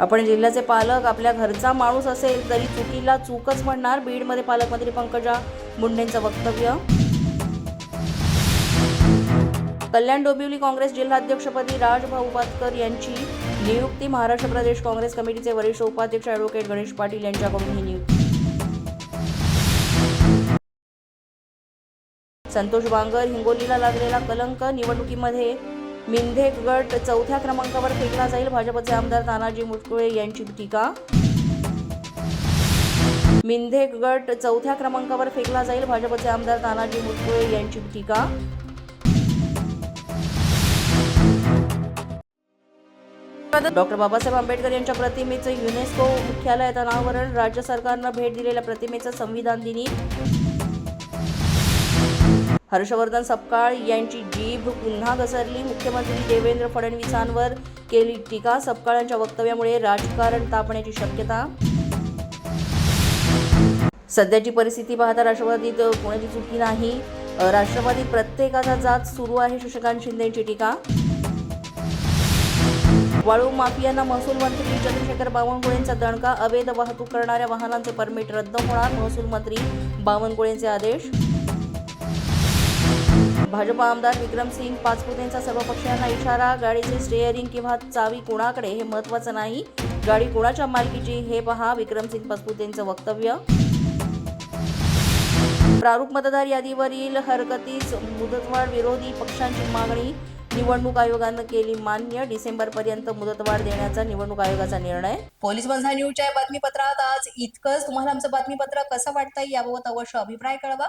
आपण जिल्ह्याचे पालक आपल्या घरचा माणूस असेल तरी चुकीला चूकच म्हणणार. बीडमध्ये पालकमंत्री पंकजा मुंडेंचं वक्तव्य. कल्याण डोंबिवली काँग्रेस जिल्हाध्यक्षपदी राजभाऊ पातकर यांची नियुक्ती. महाराष्ट्र प्रदेश काँग्रेस कमिटीचे वरिष्ठ उपाध्यक्ष ॲडव्होकेट गणेश पाटील यांच्याकडून ही नियुक्ती. संतोष बांगर हिंगोलीला लागलेला कलंक निवडणुकीमध्ये मिंधे गट चौथ्या क्रमांकावर फेकला जाईल. भाजपचे आमदार तानाजी मुटकुळे यांची टीका. मिंधे गट चौथ्या क्रमांकावर फेकला जाईल. भाजपचे आमदार तानाजी मुटकुळे यांची टीका. डॉक्टर बाबासाहेब आंबेडकर यांच्या प्रतिमेचं युनेस्को मुख्यालयात अनावरण. राज्य सरकारनं भेट दिलेल्या प्रतिमेचं संविधान दिनी हर्षवर्धन सपकाळ यांची जीभ पुन्हा घसरली. मुख्यमंत्री देवेंद्र फडणवीसांवर केली टीका. सपकाळ यांच्या वक्तव्यामुळे राजकारण तापण्याची शक्यता. सध्याची परिस्थिती पाहता राष्ट्रवादीत कोणाची चुकी नाही? राष्ट्रवादीत प्रत्येकाचा जात सुरू आहे शशिकांत शिंदेची टीका. वाळू माफियांना महसूल मंत्री चंद्रशेखर बावनकुळेंचा दणका. अवैध वाहतूक करणाऱ्या वाहनांचे परमिट रद्द होणार महसूल मंत्री बावनकुळेंचे आदेश. भाजपा आमदार विक्रमसिंग पाचपुतेंचा सर्व पक्षांना इशारा गाडीचे स्टेअरिंग किंवा चावी कोणाकडे हे महत्वाचं नाही. गाडी कोणाच्या मालकीची हे पहा विक्रमसिंग पाचपुतेंचं वक्तव्य. प्रारूप मतदार यादीवरील हरकतीस मुदतवाढ विरोधी पक्षांची मागणी. निवडणूक आयोगानं केली मान्य. डिसेंबरपर्यंत मुदतवाढ देण्याचा निवडणूक आयोगाचा निर्णय. पोलीस बंधा न्यूजच्या बातमीपत्रात आज इतकंच. तुम्हाला आमचं बातमीपत्र कसं वाटतंय याबाबत अवश्य अभिप्राय कळवा.